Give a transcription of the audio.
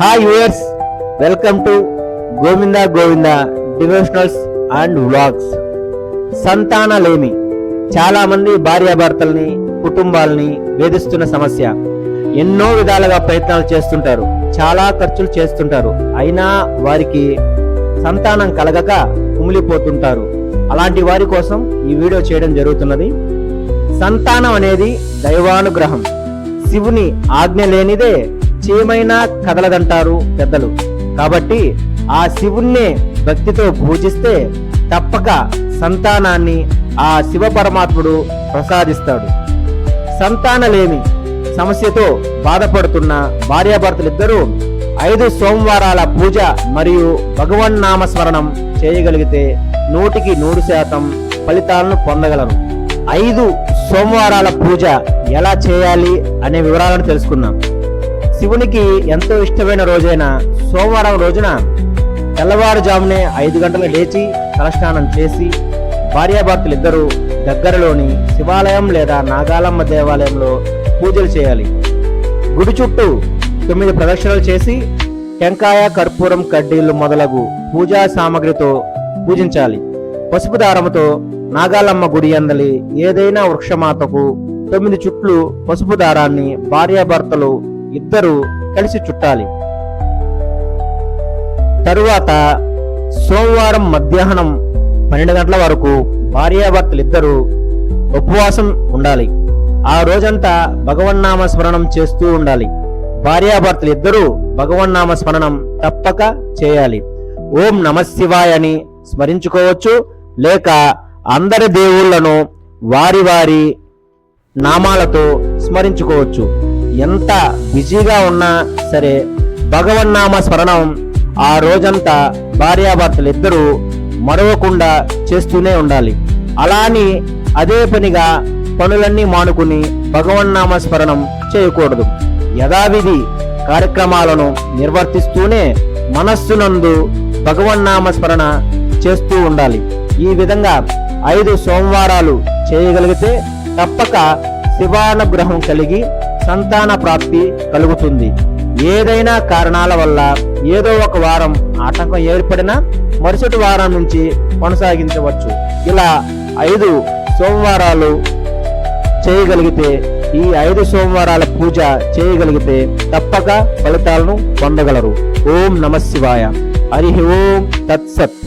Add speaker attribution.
Speaker 1: Hi yours welcome to Govinda Govinda devotionals and vlogs సంతానలేమి. చాలామంది భార్యాభర్తల్ని కుటుంబాలని వేధిస్తున్న సమస్య. ఎన్నో విధాలుగా ప్రయత్నాలు చేస్తుంటారు. చాలా ఖర్చులు చేస్తుంటారు. అయినా వారికి సంతానం కలగక కుమిలిపోతుంటారు. అలాంటి వారి కోసం ఈ వీడియో చేయడం జరుగుతున్నది. సంతానం అనేది దైవానుగ్రహం. శివుని ఆజ్ఞ లేనిదే చీమైనా కదలదంటారు పెద్దలు. కాబట్టి ఆ శివుణ్ణే భక్తితో పూజిస్తే తప్పక సంతానాన్ని ఆ శివ పరమాత్ముడు ప్రసాదిస్తాడు. సంతానలేమి. సమస్యతో బాధపడుతున్న భార్యాభర్తలిద్దరూ ఐదు సోమవారాల పూజ మరియు భగవన్ నామస్మరణం చేయగలిగితే నూటికి నూరు శాతం ఫలితాలను పొందగలరు. ఐదు సోమవారాల పూజ ఎలా చేయాలి అనే వివరాలను తెలుసుకున్నాం శివునికి ఎంతో ఇష్టమైన రోజైన సోమవారం రోజున తెల్లవారుజామునే ఐదు గంటలు లేచి తలస్నానం చేసి భార్యాభర్తలిద్దరూ దగ్గరలోని శివాలయం లేదా నాగాలమ్మ దేవాలయంలో పూజలు చేయాలి. గుడి చుట్టూ తొమ్మిది ప్రదక్షిణలు చేసి టెంకాయ కర్పూరం కడ్డీలు మొదలగు పూజా సామగ్రితో పూజించాలి. పసుపు దారముతో నాగాలమ్మ గుడి అందలి ఏదైనా వృక్షమాతకు తొమ్మిది చుట్లు పసుపు దారాన్ని భార్యాభర్తలు ఇద్దరు కలిసి చుట్టాలి. తరువాత సోమవారం మధ్యాహ్నం పన్నెండు గంటల వరకు భార్యాభర్తలిద్దరూ ఉపవాసం ఉండాలి. ఆ రోజంతా భగవన్నామ స్మరణం చేస్తూ ఉండాలి. భార్యాభర్తలిద్దరూ భగవన్నామ స్మరణం తప్పక చేయాలి. ఓం నమశివాయ అని స్మరించుకోవచ్చు. లేక అందరి దేవుళ్ళను వారి వారి నామాలతో స్మరించుకోవచ్చు. ఎంత బిజీగా ఉన్నా సరే భగవన్నామ స్మరణం ఆ రోజంతా భార్యాభర్తలు ఇద్దరూ మరవకుండా చేస్తూనే ఉండాలి. అలాని అదే పనిగా పనులన్నీ మానుకుని భగవన్నామ స్మరణం చేయకూడదు. యథావిధి కార్యక్రమాలను నిర్వర్తిస్తూనే మనస్సునందు భగవన్నామ స్మరణ చేస్తూ ఉండాలి. ఈ విధంగా ఐదు సోమవారాలు చేయగలిగితే తప్పక శివానుగ్రహం కలిగి సంతాన ప్రాప్తి కలుగుతుంది. ఏదైనా కారణాల వల్ల ఏదో ఒక వారం ఆటంకం ఏర్పడినా మరుసటి వారం నుంచి కొనసాగించవచ్చు. ఇలా ఐదు సోమవారాలు చేయగలిగితే ఈ ఐదు సోమవారాల పూజ చేయగలిగితే తప్పక ఫలితాలను పొందగలరు. ఓం నమ శివాయ. హరి ఓం తత్సత్.